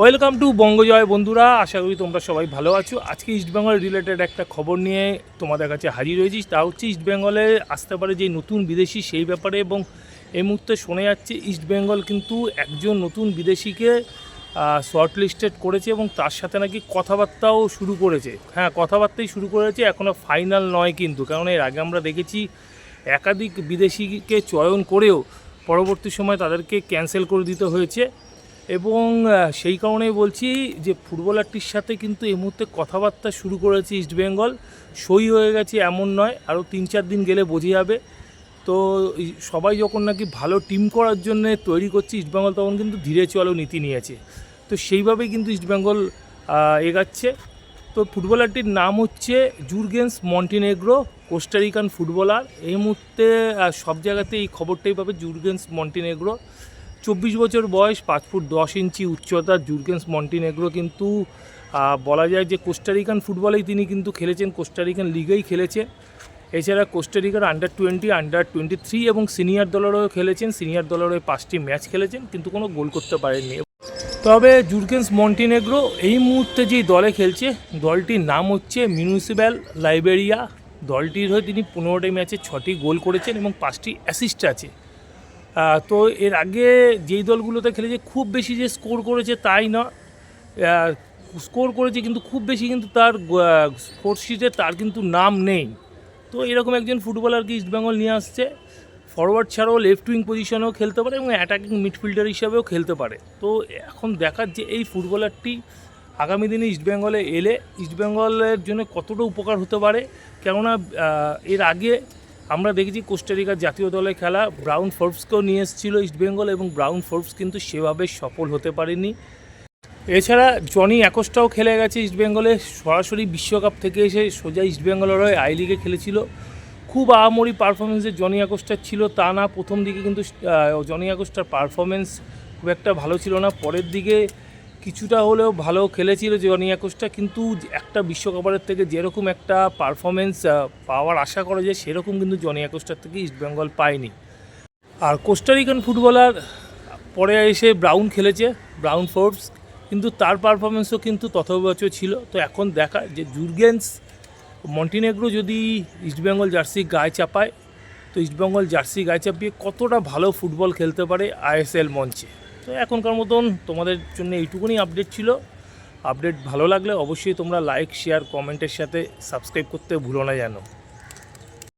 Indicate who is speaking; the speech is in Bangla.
Speaker 1: ওয়েলকাম টু বঙ্গজয় বন্ধুরা, আশা করি তোমরা সবাই ভালো আছো। আজকে ইস্টবেঙ্গল রিলেটেড একটা খবর নিয়ে তোমাদের কাছে হাজির হয়েছি। তা হচ্ছে ইস্টবেঙ্গলে আসতে পারে যে নতুন বিদেশি, সেই ব্যাপারে এবং এই মুহূর্তে শোনা যাচ্ছে ইস্টবেঙ্গল কিন্তু একজন নতুন বিদেশিকে শর্টলিস্টেড করেছে এবং তার সাথে নাকি কথাবার্তাও শুরু করেছে। হ্যাঁ কথাবার্তাই শুরু করেছে এখনও ফাইনাল নয় কিন্তু। কারণ এর আগে আমরা দেখেছি একাধিক বিদেশিকে চয়ন করেও পরবর্তী সময় তাদেরকে ক্যান্সেল করে দিতে হয়েছে। এবং সেই কারণেই বলছি যে ফুটবলারটির সাথে কিন্তু এই মুহূর্তে কথাবার্তা শুরু করেছে ইস্টবেঙ্গল সই হয়ে গেছে এমন নয়, আরও তিন চার দিন গেলে বোঝে যাবে। তো সবাই যখন নাকি ভালো টিম করার জন্য তৈরি করছে ইস্টবেঙ্গল তখন কিন্তু ধীরে চলো নীতি নিয়েছে। তো সেইভাবেই কিন্তু ইস্টবেঙ্গল এগাচ্ছে। তো ফুটবলারটির নাম হচ্ছে জুরগেন্স মন্টিনেগ্রো কোস্টারিকান ফুটবলার। এই মুহূর্তে সব জায়গাতে এই খবরটাই পাবে জুরগেন্স মন্টিনেগ্রো। চব্বিশ বছর বয়স, পাঁচ ফুট দশ ইঞ্চি উচ্চতা, জুরগেন্স মন্টিনেগ্রো কিন্তু বলা যায় যে কোস্টারিকান ফুটবলেই তিনি কিন্তু খেলেছেন কোস্টারিকান লিগেই খেলেছেন এছাড়া কোস্টারিকার under twenty under twenty three এবং সিনিয়র দলেরও খেলেছেন সিনিয়র দলের হয়ে পাঁচটি ম্যাচ খেলেছেন, কিন্তু কোনো গোল করতে পারেননি। তবে জুরগেন্স মন্টিনেগ্রো এই মুহূর্তে যেই দলে খেলছে, দলটির নাম হচ্ছে মিউনিসিপ্যাল লাইবেরিয়া। দলটির হয়ে তিনি পনেরোটি ম্যাচে ছটি গোল করেছেন এবং পাঁচটি অ্যাসিস্ট আছে। তো এর আগে যেই দলগুলোতে খেলেছে, খুব বেশি যে স্কোর করেছে তাই না। স্কোর করেছে কিন্তু খুব বেশি কিন্তু তার স্পোর্টস শিটে তার কিন্তু নাম নেই। তো এরকম একজন ফুটবলারকে ইস্টবেঙ্গল নিয়ে আসছে। ফরওয়ার্ড ছাড়াও লেফট উইং পজিশনেও খেলতে পারে এবং অ্যাটাকিং মিডফিল্ডার হিসাবেও খেলতে পারে। তো এখন দেখার যে এই ফুটবলারটি আগামী দিনে ইস্টবেঙ্গলে এলে ইস্টবেঙ্গলের জন্য কতটা উপকার হতে পারে, কেননা এর আগে আমরা দেখেছি কোস্টারিকার জাতীয় দলে খেলা, ব্রাউন ফোর্বসকেও নিয়ে এসেছিল ইস্টবেঙ্গল এবং ব্রাউন ফোর্বস কিন্তু সেভাবে সফল হতে পারেনি। এছাড়া জনি অ্যাকোস্টাও খেলে গেছে ইস্টবেঙ্গলে সরাসরি বিশ্বকাপ থেকে এসে সোজা ইস্টবেঙ্গলের হয়ে আই লিগে খেলেছিল। খুব আহামরি পারফরমেন্সে জনি অ্যাকোস্টার ছিল, তা না, প্রথম দিকে কিন্তু জনি অ্যাকোস্টার পারফরমেন্স খুব একটা ভালো ছিল না, পরের দিকে কিছুটা হলেও ভালো খেলেছিল জনি অ্যাকোস্টা কিন্তু একটা বিশ্বকাপের থেকে যেরকম একটা পারফরমেন্স পাওয়ার আশা করা যায় সেরকম কিন্তু জনি অ্যাকোস্টার থেকে ইস্টবেঙ্গল পায়নি। আর কোস্টারিকান ফুটবলার পরে এসে ব্রাউন খেলেছে ব্রাউন ফোর্বস কিন্তু তার পারফরমেন্সও কিন্তু তথবচ ছিল। তো এখন দেখা যে জুরগেন্স মন্টিনেগ্রো যদি ইস্টবেঙ্গল জার্সি গায়ে চাপায়, তো ইস্টবেঙ্গল জার্সি গায়ে চাপিয়ে কতটা ভালো ফুটবল খেলতে পারে আইএসএল মঞ্চে? তো এখনকার মতন তোমাদের জন্য এইটুকুনি আপডেট ছিল। আপডেট ভালো লাগলে অবশ্যই তোমরা লাইক শেয়ার কমেন্টের সাথে সাবস্ক্রাইব করতে ভুলো না জানো